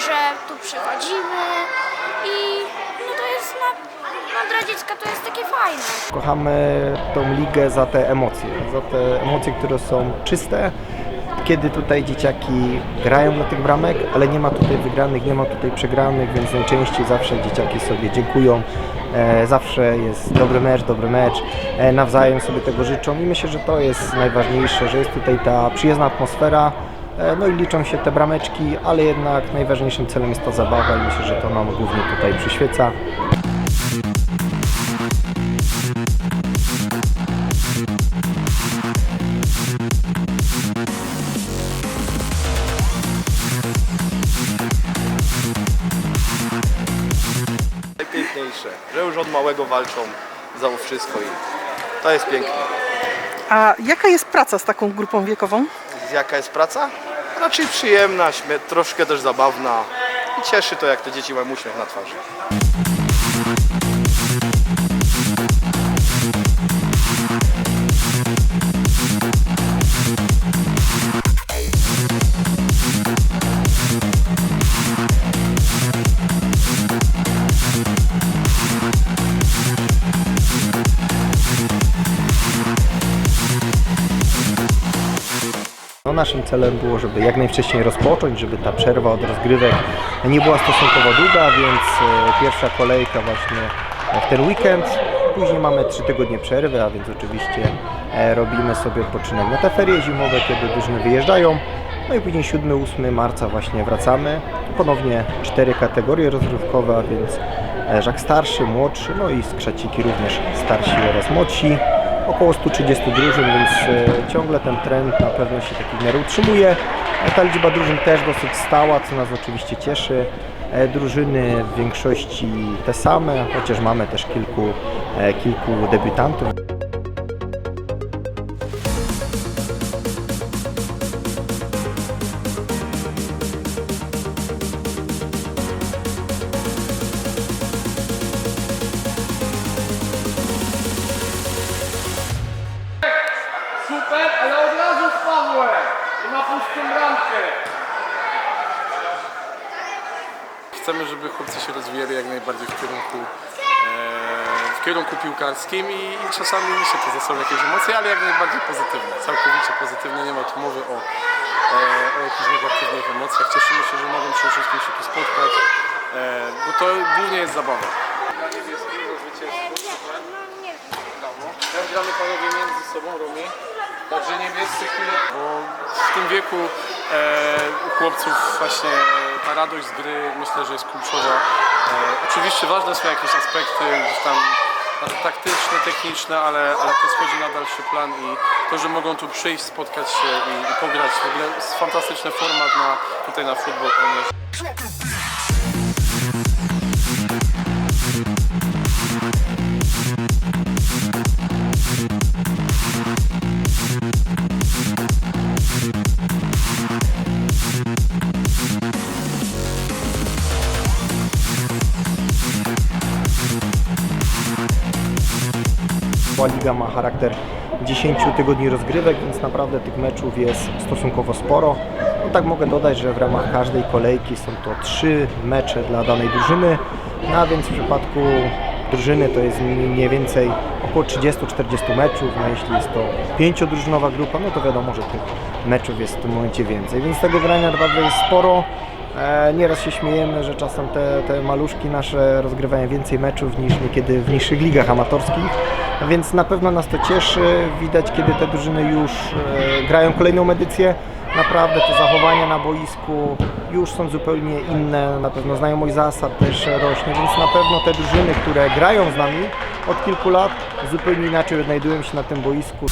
że tu przychodzimy i no to jest na, na dla dziecka to jest takie fajne. Kochamy tą ligę za te emocje, za te emocje, które są czyste, kiedy tutaj dzieciaki grają na tych bramek, ale nie ma tutaj wygranych, nie ma tutaj przegranych, więc najczęściej zawsze dzieciaki sobie dziękują. E, zawsze jest dobry mecz, dobry mecz, e, nawzajem sobie tego życzą i myślę, że to jest najważniejsze, że jest tutaj ta przyjazna atmosfera, no i liczą się te brameczki, ale jednak najważniejszym celem jest ta zabawa i myślę, że to nam głównie tutaj przyświeca. Najpiękniejsze, że już od małego walczą za wszystko i to jest piękne. A jaka jest praca z taką grupą wiekową? Jaka jest praca? Raczej przyjemna, troszkę też zabawna i cieszy to, jak te dzieci mają uśmiech na twarzy. No naszym celem było, żeby jak najwcześniej rozpocząć, żeby ta przerwa od rozgrywek nie była stosunkowo długa, więc e, pierwsza kolejka właśnie w ten weekend. Później mamy trzy tygodnie przerwy, a więc oczywiście e, robimy sobie odpoczynek na te ferie zimowe, kiedy drużyny wyjeżdżają. No i później 7-8 marca właśnie wracamy. Ponownie cztery kategorie rozgrywkowe, a więc e, żak starszy, młodszy, no i skrzeciki również starsi oraz młodsi około 130 drużyn, więc e, ciągle ten trend na pewno się taki miarę utrzymuje. E, Ta liczba drużyn też dosyć stała, co nas oczywiście cieszy. E, Drużyny w większości te same, chociaż mamy też kilku, kilku debiutantów. Super, ale od razu z Pawłem i na pustą bramkę. Chcemy, żeby chłopcy się rozwijali jak najbardziej w kierunku, e, w kierunku piłkarskim i, i czasami niesie to ze sobą jakieś emocje, ale jak najbardziej pozytywne, całkowicie pozytywne, nie ma tu mowy o, e, o jakichś negatywnych emocjach. Cieszymy się, że mogą przede wszystkim się tu spotkać, e, bo to głównie jest zabawa. Jak gramy panowie między sobą, Romi? Także niebiescy chwilę. Bo w tym wieku e, u chłopców właśnie ta radość z gry myślę, że jest kluczowa. E, oczywiście ważne są jakieś aspekty gdzieś tam taktyczne, techniczne, ale, ale to schodzi na dalszy plan i to, że mogą tu przyjść, spotkać się i, i pograć. W ogóle jest fantastyczny format na, tutaj na futbol. Była liga ma charakter 10 tygodni rozgrywek, więc naprawdę tych meczów jest stosunkowo sporo. No tak mogę dodać, że w ramach każdej kolejki są to trzy mecze dla danej drużyny, no a więc w przypadku drużyny to jest mniej więcej około 30-40 meczów, no jeśli jest to pięciodrużynowa grupa, no to wiadomo, że tych meczów jest w tym momencie więcej, więc tego grania naprawdę jest sporo. E, Nieraz się śmiejemy, że czasem te, te maluszki nasze rozgrywają więcej meczów niż niekiedy w niższych ligach amatorskich, więc na pewno nas to cieszy. Widać, kiedy te drużyny już e, grają kolejną edycję. Naprawdę te zachowania na boisku już są zupełnie inne, na pewno znajomość zasad też rośnie, więc na pewno te drużyny, które grają z nami od kilku lat, zupełnie inaczej odnajdują się na tym boisku.